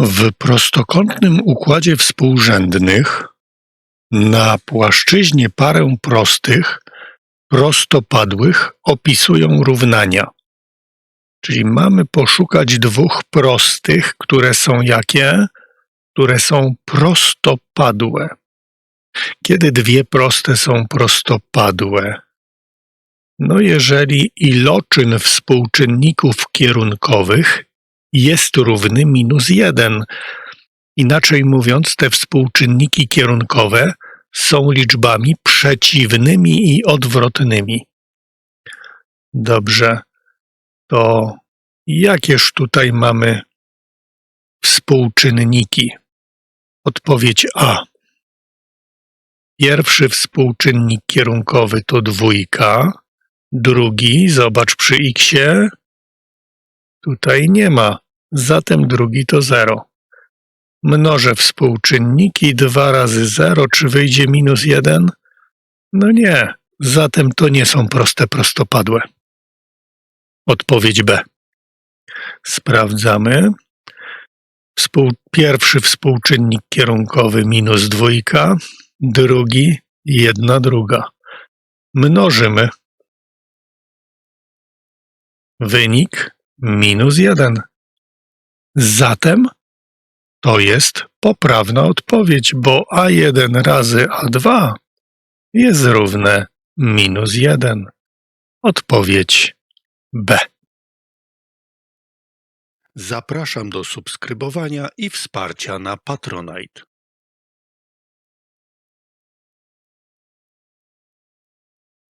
W prostokątnym układzie współrzędnych na płaszczyźnie parę prostych, prostopadłych opisują równania. Czyli mamy poszukać dwóch prostych, które są jakie? Które są prostopadłe. Kiedy dwie proste są prostopadłe? No jeżeli iloczyn współczynników kierunkowych jest równy minus jeden. Inaczej mówiąc, te współczynniki kierunkowe są liczbami przeciwnymi i odwrotnymi. Dobrze, to jakież tutaj mamy współczynniki? Odpowiedź A. Pierwszy współczynnik kierunkowy to dwójka, drugi, zobacz przy x, tutaj nie ma, zatem drugi to 0. Mnożę współczynniki 2 razy 0, czy wyjdzie minus 1? No nie, zatem to nie są proste prostopadłe. Odpowiedź B. Sprawdzamy. Współ, pierwszy współczynnik kierunkowy minus dwójka, drugi jedna druga. Mnożymy. Wynik minus jeden. Zatem to jest poprawna odpowiedź, bo A1 razy A2 jest równe minus 1. Odpowiedź B. Zapraszam do subskrybowania i wsparcia na Patronite.